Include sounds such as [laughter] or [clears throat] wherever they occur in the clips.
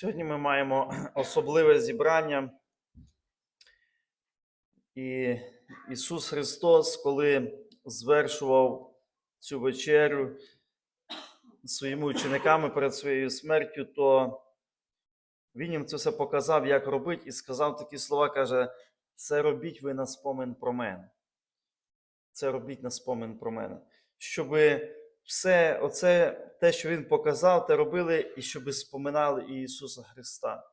Сьогодні ми маємо особливе зібрання. І Ісус Христос, коли звершував цю вечерю своїми учениками перед своєю смертю, то Він їм це все показав, як робити, і сказав такі слова, каже, це робіть ви на спомин про мене. Це робіть на спомин про мене. Щоби все оце, те, що Він показав, те робили, і щоб споминали Ісуса Христа.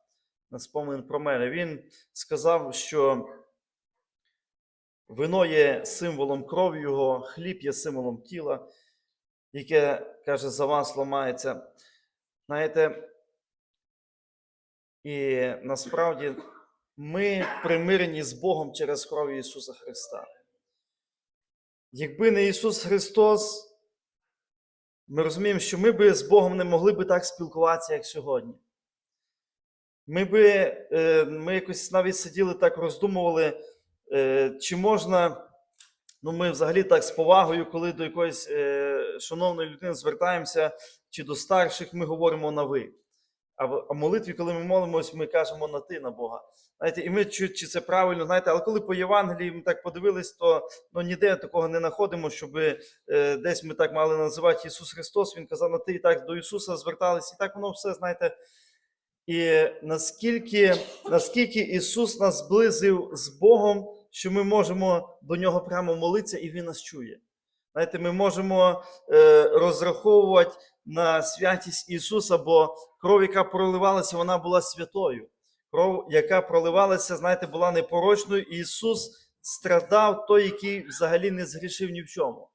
На спомин про мене. Він сказав, що вино є символом крові Його, хліб є символом тіла, яке, каже, за вас ламається. Знаєте, і насправді ми примирені з Богом через кров Ісуса Христа. Якби не Ісус Христос, ми розуміємо, що ми би з Богом не могли би так спілкуватися, як сьогодні. Ми би е, ми якось навіть сиділи так, роздумували, е, чи можна, ну ми взагалі так з повагою, коли до якоїсь е, шановної людини звертаємося, чи до старших ми говоримо на ви. А в молитві, коли ми молимось, ми кажемо на ти на Бога. Знаєте, і ми чи, чи це правильно, знаєте, але коли по Євангелії ми так подивились, то ну, ніде такого не знаходимо, щоб е, десь ми так мали називати Ісус Христос. Він казав на ти і так до Ісуса звертались, і так воно все, знаєте. І наскільки, наскільки Ісус нас зблизив з Богом, що ми можемо до Нього прямо молитися, і Він нас чує. Знаєте, ми можемо е, розраховувати на святість Ісуса, бо кров, яка проливалася, вона була святою. Кров, яка проливалася, знаєте, була непорочною. Ісус страдав той, який взагалі не згрішив ні в чому.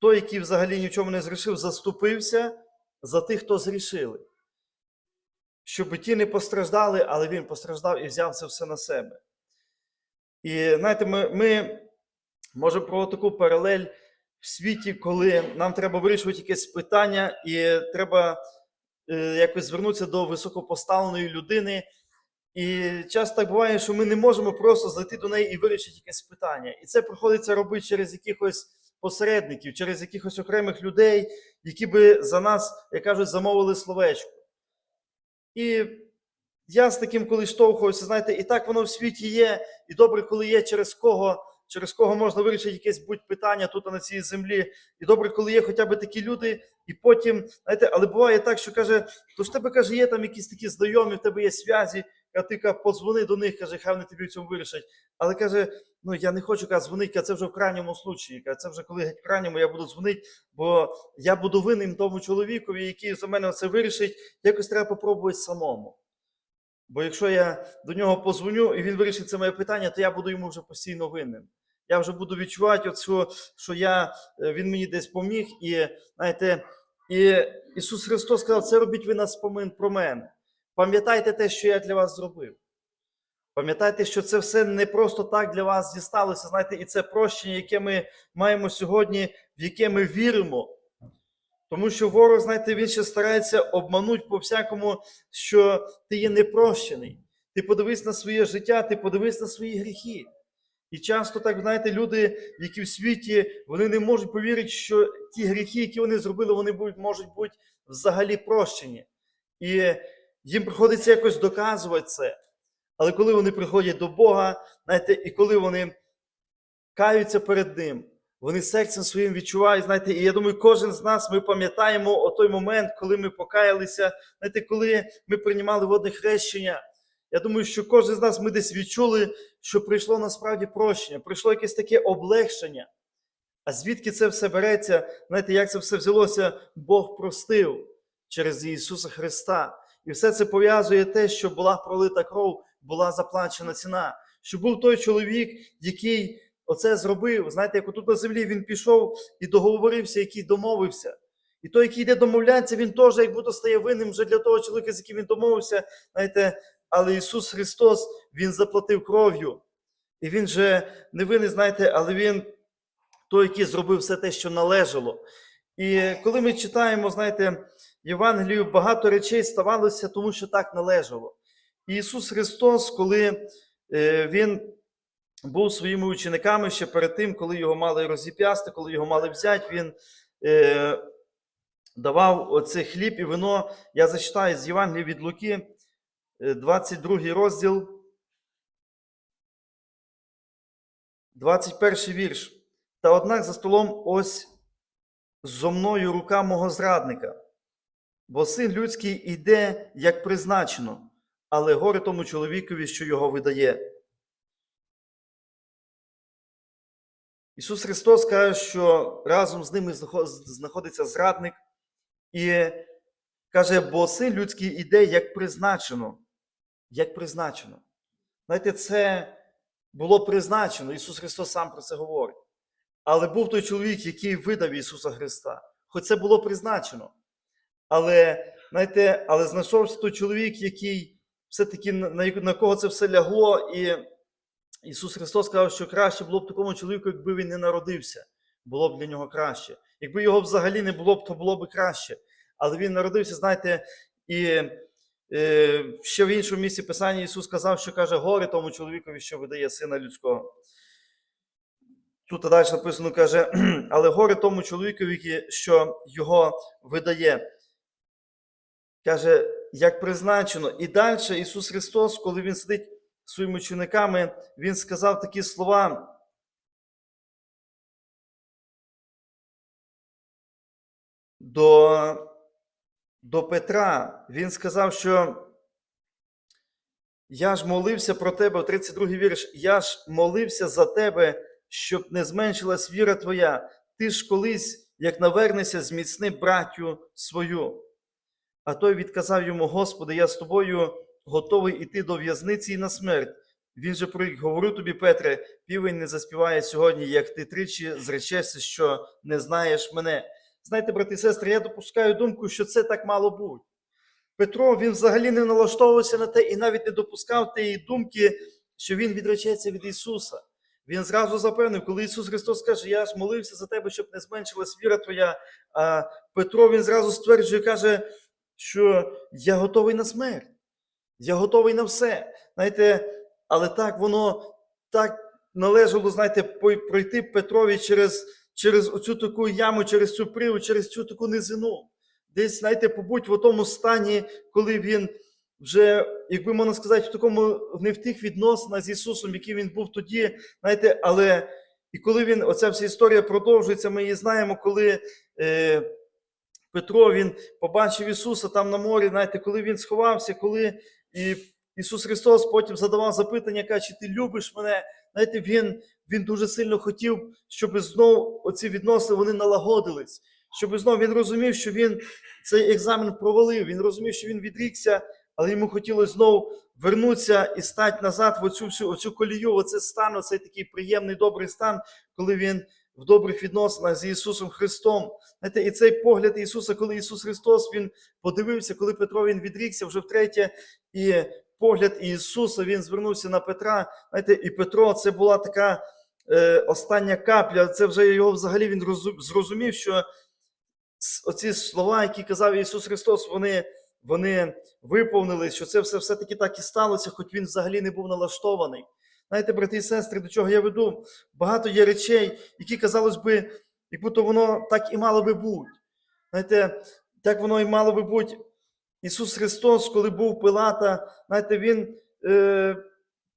Той, який взагалі ні в чому не згрішив, заступився за тих, хто згрішили. Щоб ті не постраждали, але Він постраждав і взяв це все на себе. І знаєте, ми, ми можемо про таку паралель в світі, коли нам треба вирішувати якесь питання, і треба е, якось звернутися до високопоставленої людини. І часто так буває, що ми не можемо просто зайти до неї і вирішити якесь питання. І це приходиться робити через якихось посередників, через якихось окремих людей, які би за нас, як кажуть, замовили словечко. І я з таким коли штовхуюся, знаєте, і так воно в світі є, і добре, коли є через кого, через кого можна вирішити якесь будь питання тут на цій землі. І добре, коли є хоча б такі люди, і потім, знаєте, але буває так, що каже, то ж тебе каже, є там якісь такі знайомі, в тебе є зв'язі, а ти каже, подзвони до них, каже, хай вони тобі в цьому вирішать. Але каже, ну я не хочу каже, дзвонити, каже, це вже в крайньому случаї. Каже, це вже коли в крайньому я буду дзвонити, бо я буду винним тому чоловікові, який за мене це вирішить, якось треба попробувати самому. Бо якщо я до нього позвоню і він вирішить це моє питання, то я буду йому вже постійно винним. Я вже буду відчувати, що, що я, е, він мені десь поміг. І знаєте, і Ісус Христос сказав, це робіть ви на спомин про мене. Пам'ятайте те, що я для вас зробив. Пам'ятайте, що це все не просто так для вас дісталося, знаєте, і це прощення, яке ми маємо сьогодні, в яке ми віримо. Тому що ворог, знаєте, він ще старається обманути по всякому, що ти є непрощений. Ти подивись на своє життя, ти подивись на свої гріхи. І часто так, знаєте, люди, які в світі, вони не можуть повірити, що ті гріхи, які вони зробили, вони будуть, можуть бути взагалі прощені. І їм приходиться якось доказувати це. Але коли вони приходять до Бога, знаєте, і коли вони каються перед Ним, вони серцем своїм відчувають, знаєте, і я думаю, кожен з нас ми пам'ятаємо о той момент, коли ми покаялися, знаєте, коли ми приймали водне хрещення. Я думаю, що кожен з нас ми десь відчули, що прийшло насправді прощення, прийшло якесь таке облегшення. А звідки це все береться? Знаєте, як це все взялося? Бог простив через Ісуса Христа. І все це пов'язує те, що була пролита кров, була заплачена ціна. Що був той чоловік, який оце зробив. Знаєте, як отут на землі він пішов і договорився, який домовився. І той, який йде домовлятися, він теж як будто стає винним вже для того чоловіка, з яким він домовився. Знаєте, але Ісус Христос Він заплатив кров'ю. І Він же не винний, знаєте, але Він той, який зробив все те, що належало. І коли ми читаємо, знаєте, Євангелію, багато речей ставалося, тому що так належало. І Ісус Христос, коли е, Він був своїми учениками ще перед тим, коли його мали розіп'ясти, коли його мали взяти, Він е, давав оце хліб і вино. Я зачитаю з Євангелія від Луки, 22 розділ, 21 вірш. Та однак за столом ось зо мною рука мого зрадника, бо син людський іде, як призначено, але горе тому чоловікові, що його видає. Ісус Христос каже, що разом з ними знаходиться зрадник, і каже, бо син людський іде, як призначено. Як призначено. Знаєте, це було призначено. Ісус Христос сам про це говорить. Але був той чоловік, який видав Ісуса Христа. Хоч це було призначено. Але, знаєте, але знайшовся той чоловік, який все-таки на, кого це все лягло, і Ісус Христос сказав, що краще було б такому чоловіку, якби він не народився. Було б для нього краще. Якби його взагалі не було б, то було б краще. Але він народився, знаєте, і ще в іншому місці Писання Ісус сказав, що каже, горе тому чоловікові, що видає сина людського. Тут далі написано, каже, але горе тому чоловікові, що його видає. Каже, як призначено. І далі Ісус Христос, коли Він сидить своїми учениками, Він сказав такі слова. До, до Петра. Він сказав, що я ж молився про тебе, 32 вірш, я ж молився за тебе, щоб не зменшилась віра твоя. Ти ж колись, як навернешся, зміцни братю свою. А той відказав йому, Господи, я з тобою готовий іти до в'язниці і на смерть. Він же прорік, говорю тобі, Петре, півень не заспіває сьогодні, як ти тричі зречешся, що не знаєш мене. Знаєте, брати і сестри, я допускаю думку, що це так мало бути. Петро він взагалі не налаштовувався на те і навіть не допускав тієї думки, що він відречеться від Ісуса. Він зразу запевнив, коли Ісус Христос каже, я ж молився за тебе, щоб не зменшилась віра твоя. А Петро він зразу стверджує, каже, що я готовий на смерть, я готовий на все. Знаєте, але так воно так належало, знаєте, пройти Петрові через, через оцю таку яму, через цю приву, через цю таку низину. Десь, знаєте, побудь в тому стані, коли він вже, якби можна сказати, в такому не в тих відносинах з Ісусом, який він був тоді, знаєте, але і коли він, оця вся історія продовжується, ми її знаємо, коли е, Петро він побачив Ісуса там на морі, знаєте, коли він сховався, коли і Ісус Христос потім задавав запитання, каже, чи ти любиш мене? Знаєте, він, він дуже сильно хотів, щоб знову оці відносини вони налагодились, щоб знову він розумів, що він цей екзамен провалив, він розумів, що він відрікся, але йому хотілося знову вернутися і стати назад в оцю всю оцю колію, в оцей стан, оцей такий приємний, добрий стан, коли він в добрих відносинах з Ісусом Христом. Знаєте, і цей погляд Ісуса, коли Ісус Христос Він подивився, коли Петро він відрікся вже втретє, і погляд Ісуса Він звернувся на Петра. Знаєте, і Петро це була така остання капля. Це вже його взагалі він зрозумів, що оці слова, які казав Ісус Христос, вони, вони виповнились, що це все все-таки так і сталося, хоч він взагалі не був налаштований. Знаєте, брати і сестри, до чого я веду? Багато є речей, які, казалось би, як будто воно так і мало би бути. Знаєте, так воно і мало би бути. Ісус Христос, коли був Пилата, знаєте, він, е,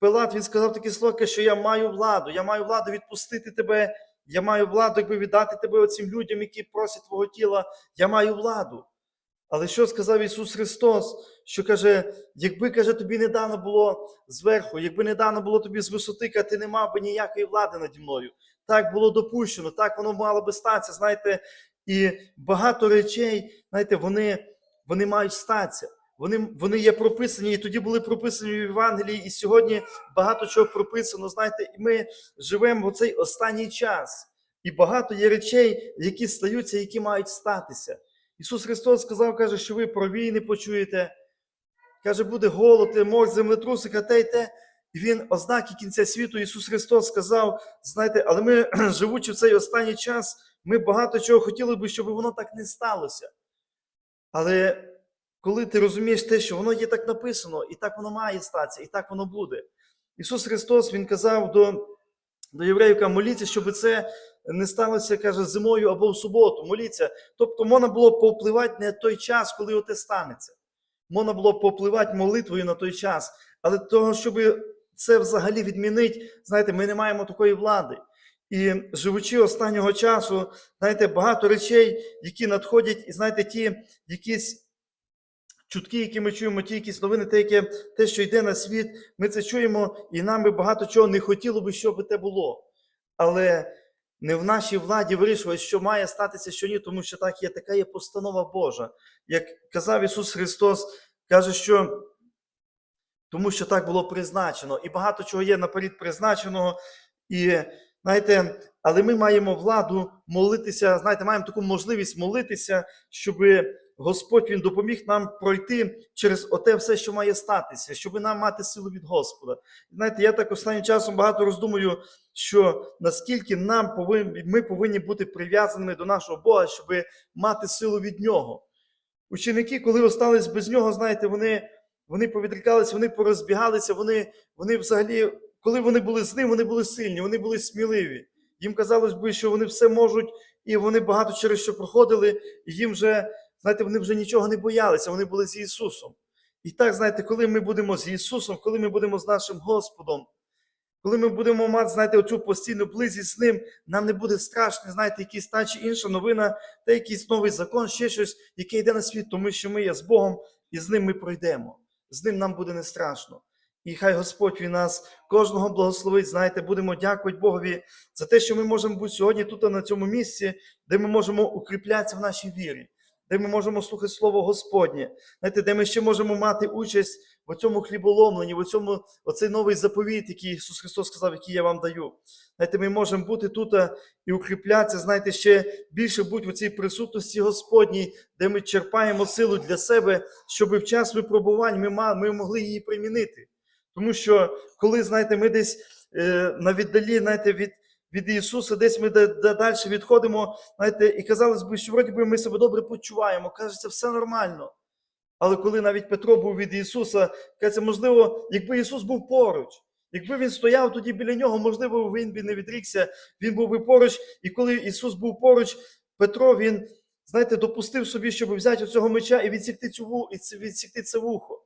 Пилат, він сказав такі слова, що я маю владу, я маю владу відпустити тебе, я маю владу, якби віддати тебе оцим людям, які просять твого тіла, я маю владу. Але що сказав Ісус Христос? Що каже, якби каже, тобі не дано було зверху, якби не дано було тобі з висоти, каже, ти не мав би ніякої влади наді мною. Так було допущено, так воно мало би статися. Знаєте, і багато речей, знаєте, вони, вони мають статися. Вони, вони є прописані, і тоді були прописані в Євангелії, і сьогодні багато чого прописано. Знаєте, і ми живемо в цей останній час. І багато є речей, які стаються, які мають статися. Ісус Христос сказав, каже, що ви про війни почуєте. Каже, буде голод, мор, землетруси, те й те. І він, ознаки кінця світу, Ісус Христос сказав, знаєте, але ми, [clears throat] живучи в цей останній час, ми багато чого хотіли би, щоб воно так не сталося. Але коли ти розумієш те, що воно є так написано, і так воно має статися, і так воно буде. Ісус Христос Він казав до до євреїв, моліться, щоб це не сталося, каже, зимою або в суботу. Моліться. Тобто можна було повпливати не той час, коли оте станеться. Можна було повпливати молитвою на той час. Але того, щоб це взагалі відмінити, знаєте, ми не маємо такої влади. І живучи останнього часу, знаєте, багато речей, які надходять, і знаєте, ті якісь чутки, які ми чуємо, ті якісь новини, те, яке, те, що йде на світ, ми це чуємо, і нам би багато чого не хотіло би, щоб те було. Але не в нашій владі вирішувати, що має статися, що ні, тому що так є, така є постанова Божа. Як казав Ісус Христос, каже, що тому що так було призначено, і багато чого є наперед призначеного. І знаєте, але ми маємо владу молитися, знаєте, маємо таку можливість молитися, щоб Господь Він допоміг нам пройти через оте все, що має статися, щоб нам мати силу від Господа. Знаєте, я так останнім часом багато роздумую, що наскільки нам повинні, ми повинні бути прив'язаними до нашого Бога, щоб мати силу від Нього. Ученики, коли остались без нього, знаєте, вони, вони повідрікалися, вони порозбігалися, вони, вони взагалі, коли вони були з ним, вони були сильні, вони були сміливі. Їм казалось би, що вони все можуть, і вони багато через що проходили, і їм вже, знаєте, вони вже нічого не боялися, вони були з Ісусом. І так, знаєте, коли ми будемо з Ісусом, коли ми будемо з нашим Господом, коли ми будемо мати, знаєте, оцю постійну близість з ним, нам не буде страшно, знаєте, якісь та чи інша новина, та якийсь новий закон, ще щось, яке йде на світ, тому що ми є з Богом, і з ним ми пройдемо. З ним нам буде не страшно. І хай Господь він нас кожного благословить. Знаєте, будемо дякувати Богові за те, що ми можемо бути сьогодні тут на цьому місці, де ми можемо укріплятися в нашій вірі, де ми можемо слухати Слово Господнє, знаєте, де ми ще можемо мати участь в цьому хліболомленні, в цьому оцей новий заповіт, який Ісус Христос сказав, який я вам даю. Знаєте, ми можемо бути тут і укріплятися, знаєте, ще більше бути в цій присутності Господній, де ми черпаємо силу для себе, щоб в час випробувань ми, ми могли її примінити. Тому що коли, знаєте, ми десь е, на віддалі, знаєте, від, від Ісуса, десь ми да- да- далі відходимо, знаєте, і казалось би, що вроді би ми себе добре почуваємо, кажеться, все нормально. Але коли навіть Петро був від Ісуса, кажеться, можливо, якби Ісус був поруч, якби він стояв тоді біля нього, можливо, він би не відрікся, він був би поруч. І коли Ісус був поруч, Петро, він, знаєте, допустив собі, щоб взяти цього меча і відсікти цю відсікти це вухо.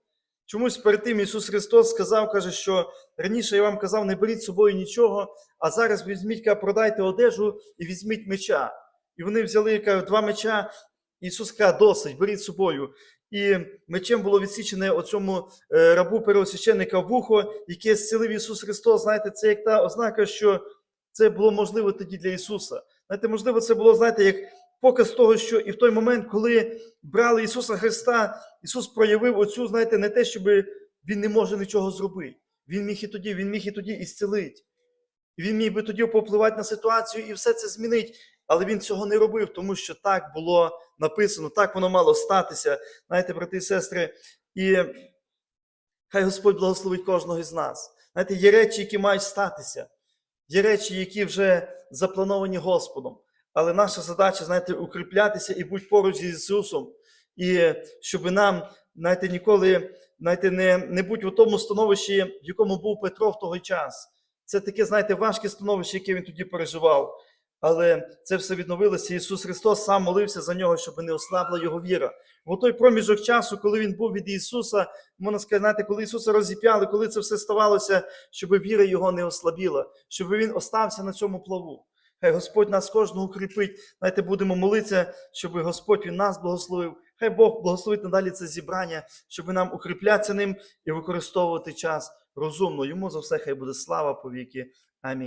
Чомусь перед тим Ісус Христос сказав, каже, що раніше я вам казав, не беріть з собою нічого, а зараз візьміть, каже, продайте одежу і візьміть меча. І вони взяли каже, два меча. Ісус каже, досить, беріть з собою. І мечем було відсічене оцьому е, рабу первосвященника вухо, яке зцілив Ісус Христос. Знаєте, це як та ознака, що це було можливо тоді для Ісуса. Знаєте, можливо, це було, знаєте, як показ того, що і в той момент, коли брали Ісуса Христа, Ісус проявив оцю, знаєте, не те, щоб Він не може нічого зробити. Він міг і тоді, Він міг і тоді. І Він міг би тоді попливати на ситуацію і все це змінить. Але він цього не робив, тому що так було написано, так воно мало статися. Знаєте, брати і сестри, і хай Господь благословить кожного із нас. Знаєте, є речі, які мають статися, є речі, які вже заплановані Господом. Але наша задача, знаєте, укріплятися і бути поруч з Ісусом. І щоб нам, знаєте, ніколи знаєте, не, не бути у тому становищі, в якому був Петро в той час. Це таке, знаєте, важке становище, яке він тоді переживав. Але це все відновилося. Ісус Христос сам молився за нього, щоб не ослабла його віра. В той проміжок часу, коли він був від Ісуса, можна сказати, коли Ісуса розіп'яли, коли це все ставалося, щоб віра його не ослабіла, щоб він остався на цьому плаву. Хай Господь нас кожного укріпить. Знаєте, будемо молитися, щоб Господь він нас благословив. Хай Бог благословить надалі це зібрання, щоб нам укріплятися ним і використовувати час розумно. Йому за все хай буде слава повіки. Амінь.